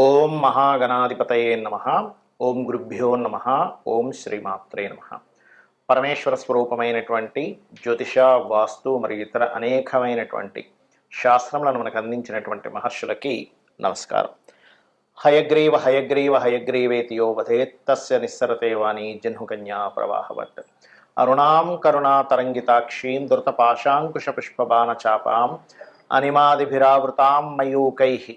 ఓం మహాగణాధిపతయే నమ. ఓం గురుభ్యో నమ. ఓం శ్రీమాత్రే నమ. పరమేశ్వర స్వరూపమైనటువంటి జ్యోతిష వాస్తు మరియు ఇతర అనేకమైనటువంటి శాస్త్రములను మనకు అందించినటువంటి మహర్షులకి నమస్కారం. హయగ్రీవ హయగ్రీవ హయగ్రీవేతియో వధేత్తస్య నిస్సరతే వాణి జహ్నుకన్యా ప్రవాహవత్. అరుణాం కరుణా తరంగితాక్షీం ధృతపాశాంకుశ పుష్పబాణ అనిమాదిభిరావృతాం మయూకై.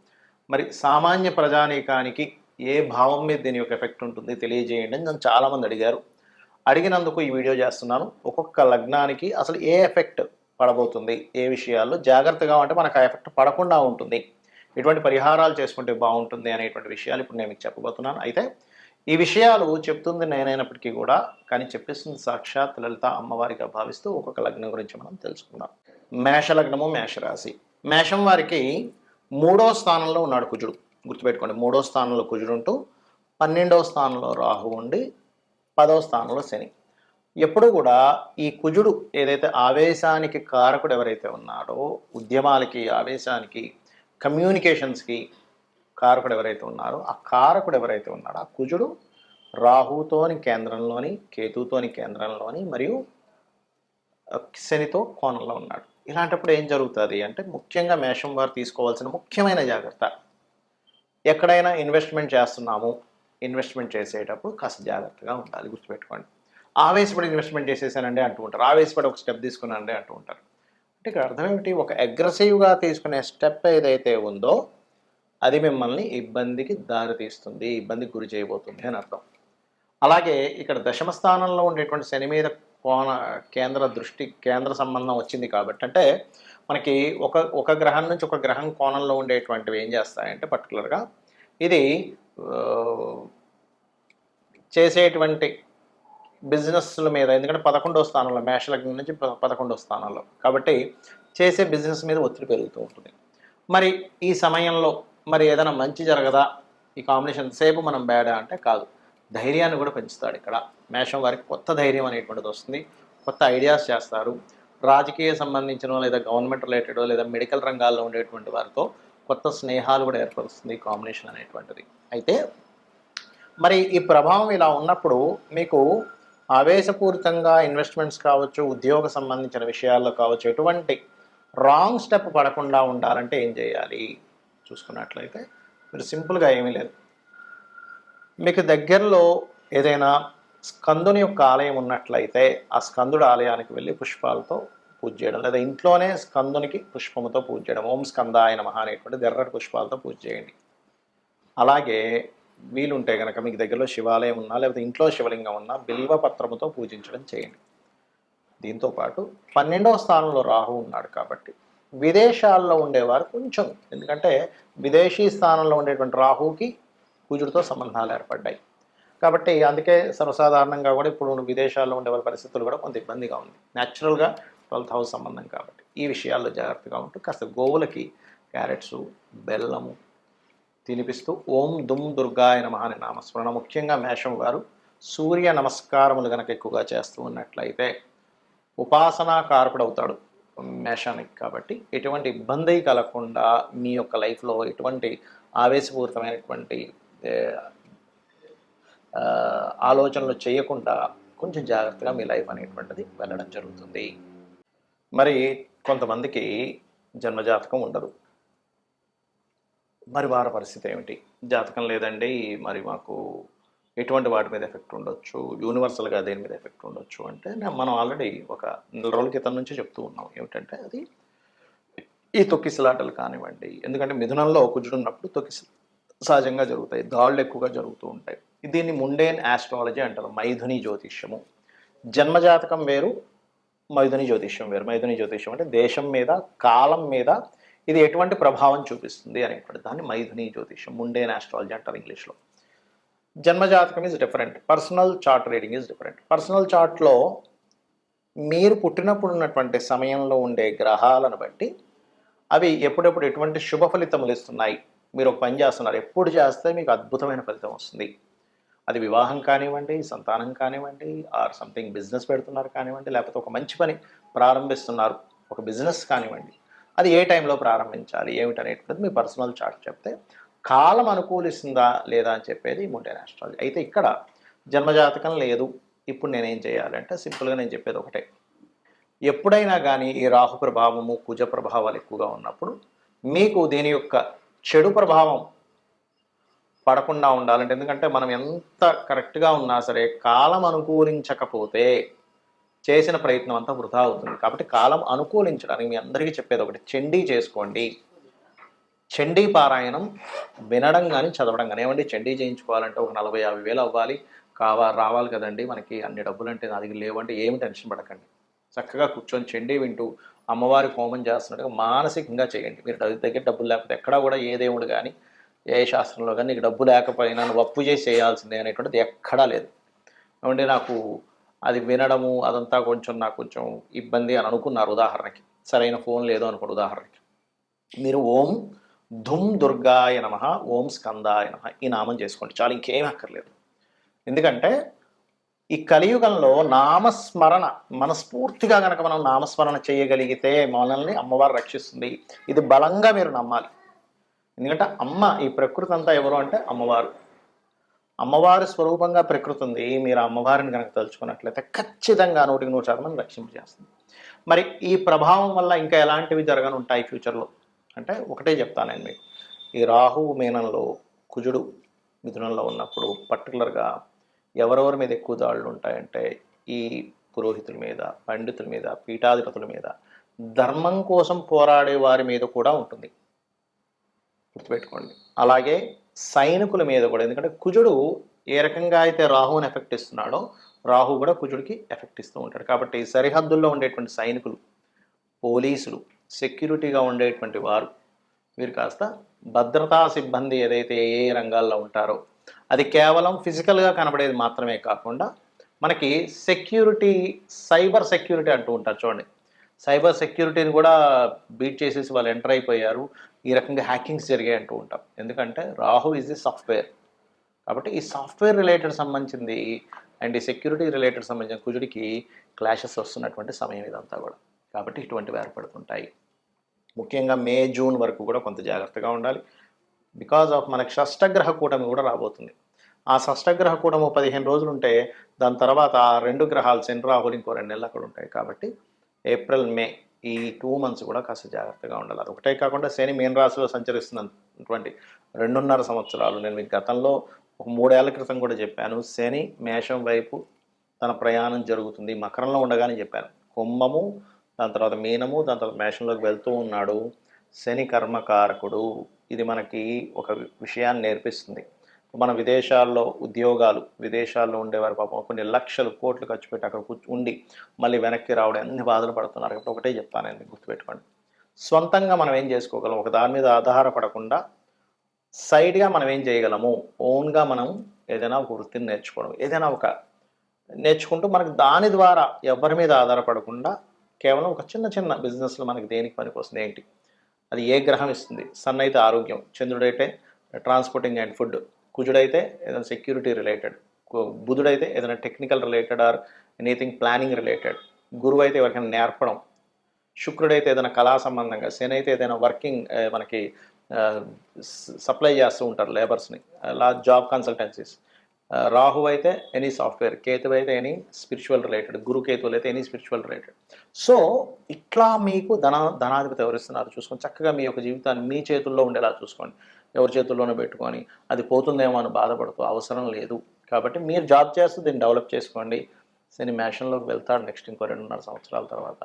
మరి సామాన్య ప్రజానీకానికి ఏ భావం మీద దీని యొక్క ఎఫెక్ట్ ఉంటుంది తెలియజేయండి అని నన్ను చాలామంది అడిగారు. అడిగినందుకు ఈ వీడియో చేస్తున్నాను. ఒక్కొక్క లగ్నానికి అసలు ఏ ఎఫెక్ట్ పడబోతుంది? ఏ విషయాల్లో? జాగ్రత్తగా ఉంటే మనకు ఆ ఎఫెక్ట్ పడకుండా ఉంటుంది. ఎటువంటి పరిహారాలు చేసుకుంటే బాగుంటుంది అనేటువంటి విషయాలు ఇప్పుడు నేను మీకు చెప్పబోతున్నాను. అయితే ఈ విషయాలు చెప్తుంది నేనైనప్పటికీ కూడా కానీ చెప్పేస్తుంది సాక్షాత్ లలిత అమ్మవారిగా భావిస్తూ ఒక్కొక్క లగ్నం గురించి మనం తెలుసుకుందాం. మేష లగ్నము మేషరాశి. మేషం వారికి మూడో స్థానంలో ఉన్నాడు కుజుడు. గుర్తుపెట్టుకోండి మూడో స్థానంలో కుజుడు ఉంటూ పన్నెండవ స్థానంలో రాహు ఉండి పదవ స్థానంలో శని. ఎప్పుడు కూడా ఈ కుజుడు ఏదైతే ఆవేశానికి కారకుడు ఎవరైతే ఉన్నాడో ఉద్యమాలకి ఆవేశానికి కమ్యూనికేషన్స్కి కారకుడు ఎవరైతే ఉన్నారో ఆ కారకుడు ఎవరైతే ఉన్నాడో ఆ కుజుడు రాహుతోని కేంద్రంలోని కేతుతోని కేంద్రంలోని మరియు శనితో కోణంలో ఉన్నాడు. ఇలాంటప్పుడు ఏం జరుగుతుంది అంటే ముఖ్యంగా మేషం వారు తీసుకోవాల్సిన ముఖ్యమైన జాగ్రత్త. ఎక్కడైనా ఇన్వెస్ట్మెంట్ చేస్తున్నాము ఇన్వెస్ట్మెంట్ చేసేటప్పుడు కాస్త జాగ్రత్తగా ఉండాలి గుర్తుపెట్టుకోండి. ఆవేశపడి ఇన్వెస్ట్మెంట్ చేసేసానండి అంటూ ఉంటారు. ఆవేశపడి ఒక స్టెప్ తీసుకున్నానండి అంటూ ఉంటారు. అంటే ఇక్కడ అర్థం ఏమిటి? ఒక అగ్రెసివ్గా తీసుకునే స్టెప్ ఏదైతే ఉందో అది మిమ్మల్ని ఇబ్బందికి దారితీస్తుంది ఇబ్బందికి గురి చేయబోతుంది అని అర్థం. అలాగే ఇక్కడ దశమ స్థానంలో ఉండేటువంటి శని మీద కోణ కేంద్ర దృష్టి కేంద్ర సంబంధం వచ్చింది కాబట్టి. అంటే మనకి ఒక ఒక గ్రహం నుంచి ఒక గ్రహం కోణంలో ఉండేటువంటివి ఏం చేస్తాయంటే పర్టికులర్గా ఇది చేసేటువంటి బిజినెస్ల మీద ఎందుకంటే పదకొండో స్థానంలో మేషలగ్నం నుంచి ప- పదకొండో స్థానంలో కాబట్టి చేసే బిజినెస్ మీద ఒత్తిడి పెరుగుతూ ఉంటుంది. మరి ఈ సమయంలో మరి ఏదైనా మంచి జరగదా? ఈ కాంబినేషన్ సేపు మనం బ్యాడా అంటే కాదు. ధైర్యాన్ని కూడా పెంచుతాడు ఇక్కడ. మేషం వారికి కొత్త ధైర్యం అనేటువంటిది వస్తుంది. కొత్త ఐడియాస్ చేస్తారు. రాజకీయ సంబంధించిన లేదా గవర్నమెంట్ రిలేటెడ్ లేదా మెడికల్ రంగాల్లో ఉండేటువంటి వారితో కొత్త స్నేహాలు కూడా ఏర్పరుస్తుంది కాంబినేషన్ అనేటువంటిది. అయితే మరి ఈ ప్రభావం ఇలా ఉన్నప్పుడు మీకు ఆవేశపూరితంగా ఇన్వెస్ట్మెంట్స్ కావచ్చు ఉద్యోగ సంబంధించిన విషయాల్లో కావచ్చు ఎటువంటి రాంగ్ స్టెప్ పడకుండా ఉండాలంటే ఏం చేయాలి? చూసుకున్నట్లయితే మీరు సింపుల్గా ఏమీ లేదు. మీకు దగ్గరలో ఏదైనా స్కందుని యొక్క ఆలయం ఉన్నట్లయితే ఆ స్కందుడు ఆలయానికి వెళ్ళి పుష్పాలతో పూజ చేయడం లేదా ఇంట్లోనే స్కందునికి పుష్పముతో పూజ చేయడం. ఓం స్కందాయ నమః అనేటువంటి ఎర్రటి పుష్పాలతో పూజ చేయండి. అలాగే వీలుంటే కనుక మీకు దగ్గరలో శివాలయం ఉన్నా లేకపోతే ఇంట్లో శివలింగం ఉన్నా బిల్వ పత్రముతో పూజించడం చేయండి. దీంతో పాటు పన్నెండవ స్థానంలో రాహు ఉన్నాడు కాబట్టి విదేశాల్లో ఉండేవారు కొంచెం. ఎందుకంటే విదేశీ స్థానంలో ఉండేటువంటి రాహుకి కుజుడితో సంబంధాలు ఏర్పడ్డాయి. కాబట్టి అందుకే సర్వసాధారణంగా కూడా ఇప్పుడు విదేశాల్లో ఉండే వాళ్ళ పరిస్థితులు కూడా కొంత ఇబ్బందిగా ఉంది. న్యాచురల్గా ట్వెల్త్ హౌస్ సంబంధం కాబట్టి. ఈ విషయాల్లో జాగ్రత్తగా ఉంటూ కాస్త గోవులకి క్యారెట్స్ బెల్లము తినిపిస్తూ ఓం దుమ్ దుర్గాయ నమః అనే నామస్మరణ. ముఖ్యంగా మేషం వారు సూర్య నమస్కారములు గనక ఎక్కువగా చేస్తూ ఉన్నట్లయితే ఉపాసనా కారకుడు అవుతాడు మేషానికి కాబట్టి. ఎటువంటి ఇబ్బంది కలగకుండా మీ యొక్క లైఫ్లో ఎటువంటి ఆవేశపూరితమైనటువంటి ఆలోచనలు చేయకుండా కొంచెం జాగ్రత్తగా మీ లైఫ్ అనేటువంటిది వెళ్ళడం జరుగుతుంది. మరి కొంతమందికి జన్మజాతకం ఉండదు. మరి వారి పరిస్థితి ఏమిటి? జాతకం లేదండి. మరి మాకు ఎటువంటి వాటి మీద ఎఫెక్ట్ ఉండొచ్చు? యూనివర్సల్గా దేని మీద ఎఫెక్ట్ ఉండొచ్చు? అంటే మనం ఆల్రెడీ ఒక నెల రోజుల క్రితం నుంచి చెప్తూ ఉన్నాం. ఏమిటంటే అది ఈ తొక్కిసలాటలు కానివ్వండి. ఎందుకంటే మిథునంలో కుజుడు ఉన్నప్పుడు సహజంగా జరుగుతాయి. దాళ్ళు ఎక్కువగా జరుగుతూ ఉంటాయి. దీన్ని ముండేన్ ఆస్ట్రాలజీ అంటారు. మైథుని జ్యోతిష్యము. జన్మజాతకం వేరు మైథుని జ్యోతిష్యం వేరు. మైథుని జ్యోతిష్యం అంటే దేశం మీద కాలం మీద ఇది ఎటువంటి ప్రభావం చూపిస్తుంది అనేటువంటి దాన్ని మైథుని జ్యోతిష్యం ముండేన్ ఆస్ట్రాలజీ అంటారు ఇంగ్లీష్లో. జన్మజాతకం is different personal chart reading is different personal చార్ట్లో మీరు పుట్టినప్పుడు ఉన్నటువంటి సమయంలో ఉండే గ్రహాలను బట్టి అవి ఎప్పుడెప్పుడు ఎటువంటి శుభ ఫలితములు ఇస్తున్నాయి? మీరు ఒక పని చేస్తున్నారు ఎప్పుడు చేస్తే మీకు అద్భుతమైన ఫలితం వస్తుంది. అది వివాహం కానివ్వండి సంతానం కానివ్వండి ఆర్ సంథింగ్ బిజినెస్ పెడుతున్నారు కానివ్వండి లేకపోతే ఒక మంచి పని ప్రారంభిస్తున్నారు ఒక బిజినెస్ కానివ్వండి అది ఏ టైంలో ప్రారంభించాలి ఏమిటనేటువంటిది మీ పర్సనల్ చార్ట్ చెప్తే కాలం అనుకూలిస్తుందా లేదా అని చెప్పేది ముండే ఆస్ట్రాలజీ అయితే ఇక్కడ జన్మజాతకం లేదు. ఇప్పుడు నేనేం చేయాలంటే సింపుల్గా నేను చెప్పేది ఒకటే. ఎప్పుడైనా కానీ ఈ రాహు ప్రభావము కుజ ప్రభావాలు ఎక్కువగా ఉన్నప్పుడు మీకు దీని యొక్క చెడు ప్రభావం పడకుండా ఉండాలంటే ఎందుకంటే మనం ఎంత కరెక్ట్గా ఉన్నా సరే కాలం అనుకూలించకపోతే చేసిన ప్రయత్నం అంతా వృధా అవుతుంది. కాబట్టి కాలం అనుకూలించడానికి మీ అందరికీ చెప్పేది ఒకటి చండీ చేసుకోండి. చండీ పారాయణం వినడం కానీ చదవడం కానీ ఏమండి? చండీ చేయించుకోవాలంటే ఒక నలభై యాభై వేలు అవ్వాలి. కావా రావాలి కదండి. మనకి అన్ని డబ్బులు అంటే నా దగ్గర లేవంటే ఏమి టెన్షన్ పడకండి. చక్కగా కూర్చొని చండీ వింటూ అమ్మవారి హోమం చేస్తున్నట్టుగా మానసికంగా చేయండి. మీరు దగ్గర డబ్బులు లేకపోతే ఎక్కడా కూడా ఏ దేవుడు కానీ ఏ శాస్త్రంలో కానీ నీకు డబ్బు లేకపోయినా నువ్వు అప్పు చేసి చేయాల్సిందే అనేటువంటిది ఎక్కడా లేదు. ఏమంటే నాకు అది వినడము అదంతా కొంచెం నాకు కొంచెం ఇబ్బంది అని అనుకున్నారు ఉదాహరణకి. సరైన ఫోన్ లేదు అనుకోండి ఉదాహరణకి. మీరు ఓం ధుమ్ దుర్గాయ నమ ఓం స్కందాయ నమ ఈ నామం చేసుకోండి. చాలా ఇంకేం అక్కర్లేదు. ఎందుకంటే ఈ కలియుగంలో నామస్మరణ మనస్ఫూర్తిగా కనుక మనం నామస్మరణ చేయగలిగితే మనల్ని అమ్మవారు రక్షిస్తుంది. ఇది బలంగా మీరు నమ్మాలి. ఎందుకంటే అమ్మ ఈ ప్రకృతి అంతా ఎవరు అంటే అమ్మవారు. అమ్మవారి స్వరూపంగా ప్రకృతి ఉంది. మీరు అమ్మవారిని కనుక తలుచుకున్నట్లయితే ఖచ్చితంగా నూటికి నూరు శాతం రక్షింపజేస్తుంది మరి ఈ ప్రభావం వల్ల ఇంకా ఎలాంటివి జరగనుంటాయి ఫ్యూచర్లో? అంటే ఒకటే చెప్తాను నేను మీకు. ఈ రాహు మీనంలో కుజుడు మిథునంలో ఉన్నప్పుడు పర్టికులర్గా ఎవరెవరి మీద ఎక్కువ దాడులు ఉంటాయంటే ఈ పురోహితుల మీద పండితుల మీద పీఠాధిపతుల మీద ధర్మం కోసం పోరాడే వారి మీద కూడా ఉంటుంది. గుర్తుపెట్టుకోండి. అలాగే సైనికుల మీద కూడా. ఎందుకంటే కుజుడు ఏ రకంగా అయితే రాహుని ఎఫెక్ట్ ఇస్తున్నాడో రాహు కూడా కుజుడికి ఎఫెక్ట్ ఇస్తూ ఉంటాడు. కాబట్టి సరిహద్దుల్లో ఉండేటువంటి సైనికులు పోలీసులు సెక్యూరిటీగా ఉండేటువంటి వారు వీరు కాస్త భద్రతా సిబ్బంది ఏదైతే ఏ ఏ రంగాల్లో ఉంటారో అది కేవలం ఫిజికల్గా కనబడేది మాత్రమే కాకుండా మనకి సెక్యూరిటీ సైబర్ సెక్యూరిటీ అంటూ ఉంటారు చూడండి. సైబర్ సెక్యూరిటీని కూడా బీట్ చేసేసి వాళ్ళు ఎంటర్ అయిపోయారు. ఈ రకంగా హ్యాకింగ్స్ జరిగాయి అంటూ ఉంటాం. ఎందుకంటే రాహు ఈజ్ ది సాఫ్ట్వేర్ కాబట్టి ఈ సాఫ్ట్వేర్ రిలేటెడ్ సంబంధించింది అండ్ ఈ సెక్యూరిటీ రిలేటెడ్ సంబంధించిన కుజుడికి క్లాషెస్ వస్తున్నటువంటి సమయం ఇదంతా కూడా. కాబట్టి ఇటువంటివి ఏర్పడుతుంటాయి ముఖ్యంగా మే జూన్ వరకు కూడా కొంత జాగ్రత్తగా ఉండాలి. బికాజ్ ఆఫ్ మనకి షష్టగ్రహ కూటమి కూడా రాబోతుంది. ఆ షష్టగ్రహ కూటము పదిహేను రోజులు ఉంటే దాని తర్వాత ఆ రెండు గ్రహాలు శని రాహులు ఇంకో రెండు నెలలు అక్కడ ఉంటాయి కాబట్టి ఏప్రిల్ మే ఈ టూ మంత్స్ కూడా కాస్త జాగ్రత్తగా ఉండాలి. అది ఒకటే కాకుండా శని మీన రాశిలో సంచరిస్తున్నటువంటి రెండున్నర సంవత్సరాలు. నేను మీకు గతంలో ఒక మూడేళ్ళ క్రితం కూడా చెప్పాను. శని మేషం వైపు తన ప్రయాణం జరుగుతుంది. మకరంలో ఉండగానే చెప్పాను. కుంభము దాని తర్వాత మీనము దాని తర్వాత మేషంలోకి వెళ్తూ ఉన్నాడు. శని కర్మకారకుడు. ఇది మనకి ఒక విషయాన్ని నేర్పిస్తుంది. మన విదేశాల్లో ఉద్యోగాలు విదేశాల్లో ఉండేవారు పాపం కొన్ని లక్షలు కోట్లు ఖర్చు పెట్టి అక్కడ కూర్చు ఉండి మళ్ళీ వెనక్కి రావడం అన్ని బాధలు పడుతున్నారు. కాబట్టి ఒకటే చెప్తాను నేను గుర్తుపెట్టుకోండి. సొంతంగా మనం ఏం చేసుకోగలం? ఒక దాని మీద ఆధారపడకుండా సైడ్గా మనం ఏం చేయగలము? ఓన్గా మనం ఏదైనా ఒక వృత్తిని నేర్చుకోవడం. ఏదైనా ఒక నేర్చుకుంటూ మనకు దాని ద్వారా ఎవరి మీద ఆధారపడకుండా కేవలం ఒక చిన్న చిన్న బిజినెస్లో మనకి దేనికి పనికి వస్తుంది ఏంటి? అది ఏ గ్రహం ఇస్తుంది? సన్ అయితే ఆరోగ్యం చంద్రుడైతే ట్రాన్స్పోర్టింగ్ అండ్ ఫుడ్ కుజుడైతే ఏదైనా సెక్యూరిటీ రిలేటెడ్ బుధుడైతే ఏదైనా technical related or anything planning related గురువు అయితే ఎవరికైనా నేర్పడం శుక్రుడైతే ఏదైనా కళా సంబంధంగా శని అయితే ఏదైనా వర్కింగ్ మనకి సప్లై చేస్తూ ఉంటారు లేబర్స్ని అలా జాబ్ కన్సల్టెన్సీస్ రాహు అయితే ఎనీ సాఫ్ట్వేర్ కేతు అయితే ఎనీ స్పిరిచువల్ రిలేటెడ్ గురు కేతువులు అయితే ఎనీ స్పిరిచువల్ రిలేటెడ్ సో ఇట్లా మీకు ధన ధనాధిపతి ఎవరిస్తున్నారు చూసుకొని చక్కగా మీ యొక్క జీవితాన్ని మీ చేతుల్లో ఉండేలా చూసుకోండి. ఎవరి చేతుల్లోనే పెట్టుకొని అది పోతుందేమో అని బాధపడుతూ అవసరం లేదు. కాబట్టి మీరు జాబ్ చేస్తూ దీన్ని డెవలప్ చేసుకోండి. శని మ్యాషన్లోకి వెళ్తాడు నెక్స్ట్ ఇంకో రెండున్నర సంవత్సరాల తర్వాత.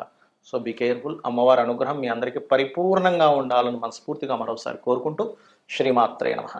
సో బీ కేర్ఫుల్ అమ్మవారి అనుగ్రహం మీ అందరికీ పరిపూర్ణంగా ఉండాలని మనస్ఫూర్తిగా మరోసారి కోరుకుంటూ శ్రీమాత్రే నమః.